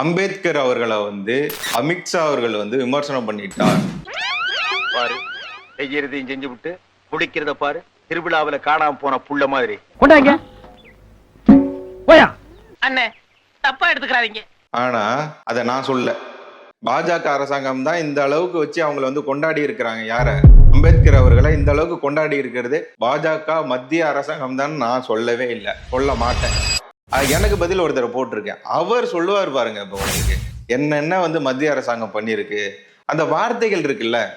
அம்பேத்கர் அவர்களை வந்து அமித்ஷா அவர்கள் வந்து விமர்சனம் பண்ணிட்டார். பாரு செய்யறதையும் செஞ்சு விட்டு குடிக்கிறத பாரு திருவிழாவுல காணாம போன புள்ள மாதிரி. கொண்டாங்க. அண்ணே தப்பா எடுத்துக்கிறாதீங்க. ஆனா அதை நான் சொல்ல பாஜக அரசாங்கம் தான் இந்த அளவுக்கு வச்சு அவங்கள வந்து கொண்டாடி இருக்கிறாங்க. யார? அம்பேத்கர் அவர்களை இந்த அளவுக்கு கொண்டாடி இருக்கிறது பாஜக மத்திய அரசாங்கம் தான் நான் சொல்லவே இல்லை. சொல்ல மாட்டேன். எனக்கு பதில் ஒருத்தர் போட்டிருக்கேன். அவர் சொல்லுவார் பாருங்க இப்போ உங்களுக்கு. என்னென்ன வந்து மத்திய அரசாங்கம் பண்ணியிருக்கு. அந்த வார்த்தைகள் இருக்குல்ல.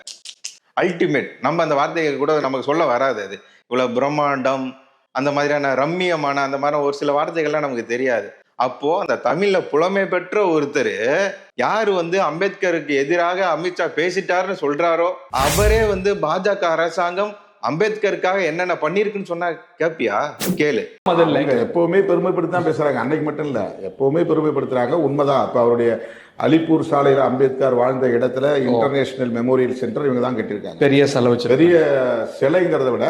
அல்டிமேட் நம்ம அந்த வார்த்தைகள் கூட நமக்கு சொல்ல வராது அது. இவ்வளோ பிரம்மாண்டம் அந்த மாதிரியான ரம்மியமான அந்த மாதிரி ஒரு சில வார்த்தைகள்லாம் நமக்கு தெரியாது. அப்போ அந்த தமிழ்ல புலமை பெற்ற ஒருத்தர் யார் வந்து அம்பேத்கருக்கு எதிராக அமித்ஷா பேசிட்டாருன்னு சொல்றாரோ அவரே வந்து பாஜக அரசாங்கம் அம்பேத்கருக்காக என்னென்ன பண்ணிருக்குன்னு சொன்னா கேப்பியா? கேளு. அவங்க எப்பவுமே பெருமைப்படுத்தி தான் பேசுறாங்க. அன்னைக்கு மட்டும் இல்ல. எப்பவுமே பெருமைப்படுத்துறாங்க. உண்மைதான். இப்ப அவருடைய அலிப்பூர் சாலையில அம்பேத்கர் வாழ்ந்த இடத்துல இன்டர்நேஷனல் மெமோரியல் சென்டர் இவங்க தான் கட்டியிருக்காங்க. பெரிய செலவு வச்சு பெரிய சிலைங்கிறத விட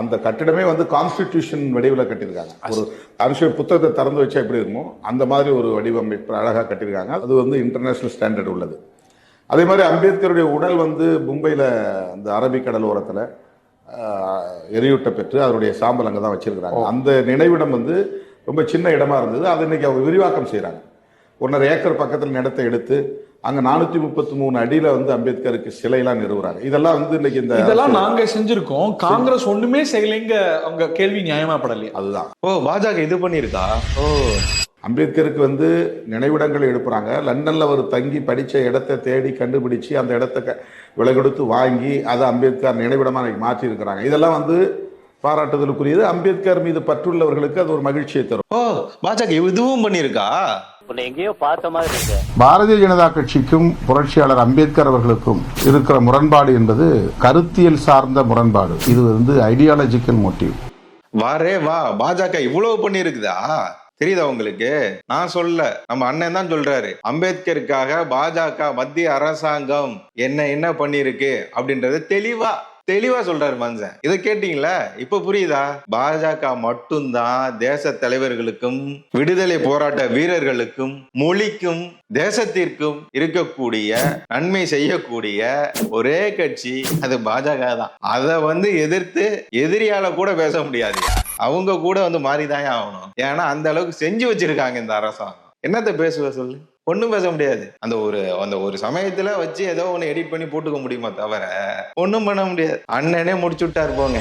அந்த கட்டிடமே வந்து கான்ஸ்டிடியூஷன் வடிவில் கட்டியிருக்காங்க. ஒரு அனுஷ புத்தகத்தை திறந்து வச்சா எப்படி இருக்குமோ அந்த மாதிரி ஒரு வடிவமைப்பு அழகா கட்டியிருக்காங்க. அது வந்து இன்டர்நேஷனல் ஸ்டாண்டர்ட் உள்ளது. அதே மாதிரி அம்பேத்கருடைய உடல் வந்து மும்பையில் அந்த அரபிக்கடல் ஓரத்தில் எரியூட்ட பெற்று அதனுடைய சாம்பல் அங்கே தான் வச்சிருக்கிறாங்க. அந்த நினைவிடம் வந்து ரொம்ப சின்ன இடமா இருந்தது. அதை இன்னைக்கு அவங்க விரிவாக்கம் செய்கிறாங்க ஒன்றரை ஏக்கர் பக்கத்தில் நிலத்தை எடுத்து அங்கே நானூற்றி முப்பத்தி மூணு அடியில் வந்து அம்பேத்கருக்கு சிலையெல்லாம் நிறுவுறாங்க. இதெல்லாம் வந்து இன்னைக்கு இந்த இதெல்லாம் நாங்க செஞ்சிருக்கோம். காங்கிரஸ் ஒண்ணுமே செய்யலைங்க. அவங்க கேள்வி நியாயமா படலையா. அதுதான். ஓ பாஜக இது பண்ணிருக்கா ஓ. அம்பேத்கருக்கு வந்து நினைவிடங்கள் எழுப்புறாங்க. லண்டன்ல அவர் தங்கி படிச்ச இடத்தை தேடி கண்டுபிடிச்சு அந்த இடத்த க- விலை கொடுத்து வாங்கி அதை அம்பேத்கர் நினைவிடமா இன்னைக்கு மாற்றி இருக்கிறாங்க இதெல்லாம் வந்து பாராட்டுதலுக்குரியது. அம்பேத்கர் மீது பற்றுள்ளவர்களுக்கு அது ஒரு மகிழ்ச்சியை தரும். ஓ பாஜக இதுவும் பண்ணிருக்கா உன்னை எங்கேயோ பார்த்த மாதிரி இருக்கு. பாரதிய ஜனதா கட்சிக்கும் புரட்சியாளர் அம்பேத்கர் அவர்களுக்கும் இருக்கிற முரண்பாடு என்பது கருத்தியல் சார்ந்த முரண்பாடு. இது வந்து ஐடியாலஜிக்கல் மோட்டிவ் வரே வா பாஜக இவ்வளவு பண்ணிருக்குதா தெரியுதா உங்களுக்கு? நான் சொல்ல நம்ம அண்ணன் தான் சொல்றாரு. அம்பேத்கருக்காக பாஜக மத்திய அரசாங்கம் என்ன என்ன பண்ணிருக்கு அப்படின்றது தெளிவா தெளிவா சொல்றாரு மனுஷன். இதை கேட்டீங்களா? இப்ப புரியுதா? பாஜக மட்டும்தான் தேச தலைவர்களுக்கும் விடுதலை போராட்ட வீரர்களுக்கும் மொழிக்கும் தேசத்திற்கும் இருக்கக்கூடிய நன்மை செய்யக்கூடிய ஒரே கட்சி அது பாஜக தான். அதை வந்து எதிர்த்து எதிரியால கூட பேச முடியாதுயா அவங்க கூட வந்து மாறிதான் ஆகணும். ஏன்னா அந்த அளவுக்கு செஞ்சு வச்சிருக்காங்க இந்த அரசாங்கம். என்னத்த பேசுவ சொல்லு? ஒண்ணும் பேச முடியாது. அந்த ஒரு அந்த ஒரு சமயத்துல வச்சு ஏதோ ஒண்ணு எடிட் பண்ணி போட்டுக்க முடியுமா தவிர ஒண்ணும் பண்ண முடியாது. அண்ணனே முடிச்சு விட்டாரு போங்க.